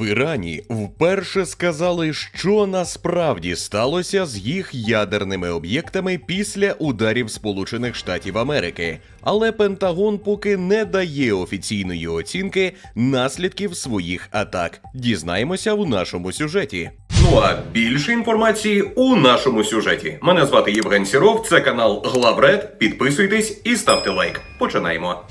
В Ірані вперше сказали, що насправді сталося з їх ядерними об'єктами після ударів Сполучених Штатів Америки. Але Пентагон поки не дає офіційної оцінки наслідків своїх атак. Дізнаємося у нашому сюжеті. Ну а більше інформації у нашому сюжеті. Мене звати Євген Сіров, це канал Главред. Підписуйтесь і ставте лайк. Починаємо.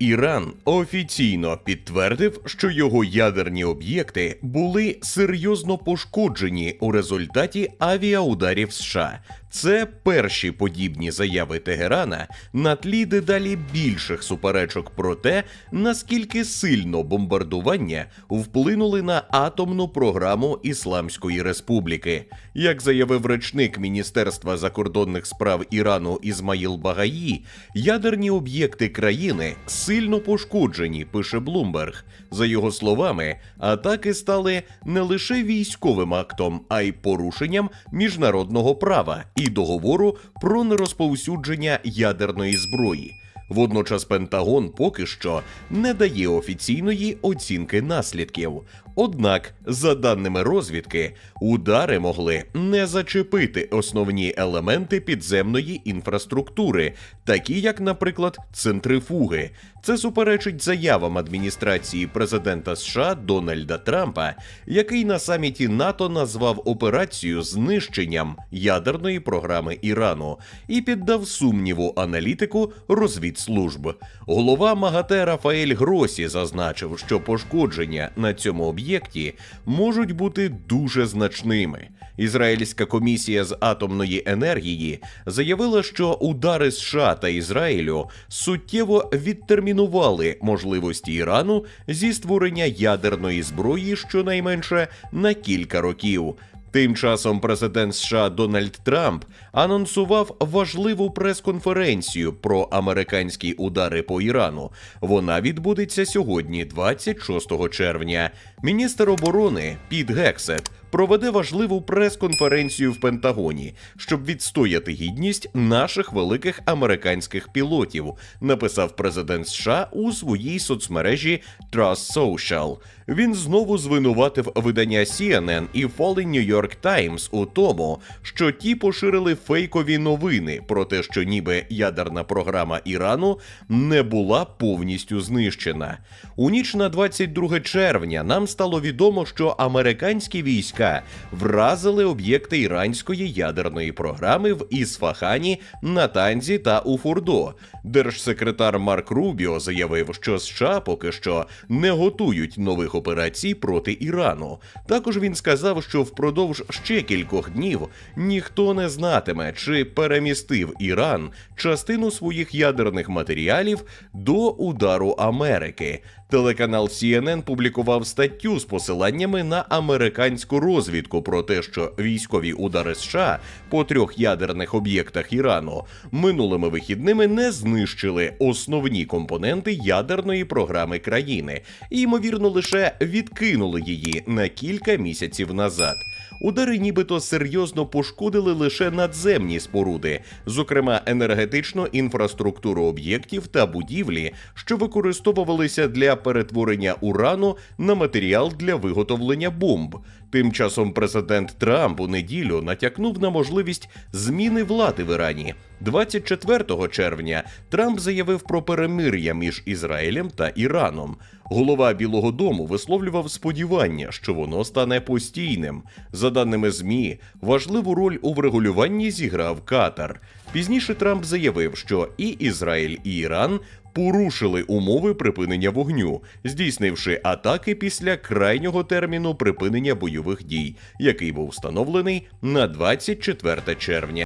Іран офіційно підтвердив, що його ядерні об'єкти були серйозно пошкоджені у результаті авіаударів США. Це перші подібні заяви Тегерана на тлі дедалі більших суперечок про те, наскільки сильно бомбардування вплинули на атомну програму Ісламської Республіки. Як заявив речник Міністерства закордонних справ Ірану Ізмаїл Багаї, ядерні об'єкти країни сильно пошкоджені, пише Блумберг. За його словами, атаки стали не лише військовим актом, а й порушенням міжнародного права і договору про нерозповсюдження ядерної зброї. Водночас Пентагон поки що не дає офіційної оцінки наслідків. Однак, за даними розвідки, удари могли не зачепити основні елементи підземної інфраструктури, такі як, наприклад, центрифуги. Це суперечить заявам адміністрації президента США Дональда Трампа, який на саміті НАТО назвав операцію знищенням ядерної програми Ірану і піддав сумніву аналітику розвідслужб. Голова МАГАТЕ Рафаель Гросі зазначив, що пошкодження на цьому об'єкті можуть бути дуже значними. Ізраїльська комісія з атомної енергії заявила, що удари США та Ізраїлю суттєво відтермінували можливості Ірану зі створення ядерної зброї щонайменше на кілька років. Тим часом президент США Дональд Трамп анонсував важливу прес-конференцію про американські удари по Ірану. Вона відбудеться сьогодні, 26 червня. Міністр оборони Піт Гексет проведе важливу прес-конференцію в Пентагоні, щоб відстояти гідність наших великих американських пілотів, написав президент США у своїй соцмережі Trust Social. Він знову звинуватив видання CNN і Falling New York Times у тому, що ті поширили фейкові новини про те, що ніби ядерна програма Ірану не була повністю знищена. У ніч на 22 червня нам стало відомо, що американські війська вразили об'єкти іранської ядерної програми в Ісфахані, Натанзі та у Фурдо. Держсекретар Марк Рубіо заявив, що США поки що не готують нових операцій проти Ірану. Також він сказав, що впродовж ще кількох днів ніхто не знатиме, чи перемістив Іран частину своїх ядерних матеріалів до удару Америки. Телеканал CNN публікував статтю з посиланнями на американську розвідку про те, що військові удари США по трьох ядерних об'єктах Ірану минулими вихідними не знищили основні компоненти ядерної програми країни і, ймовірно, лише відкинули її на кілька місяців назад. Удари нібито серйозно пошкодили лише надземні споруди, зокрема енергетичну інфраструктуру об'єктів та будівлі, що використовувалися для перетворення урану на матеріал для виготовлення бомб. Тим часом президент Трамп у неділю натякнув на можливість зміни влади в Ірані. 24 червня Трамп заявив про перемир'я між Ізраїлем та Іраном. Голова Білого Дому висловлював сподівання, що воно стане постійним. За даними ЗМІ, важливу роль у врегулюванні зіграв Катар. Пізніше Трамп заявив, що і Ізраїль, і Іран порушили умови припинення вогню, здійснивши атаки після крайнього терміну припинення бойових дій, який був встановлений на 24 червня.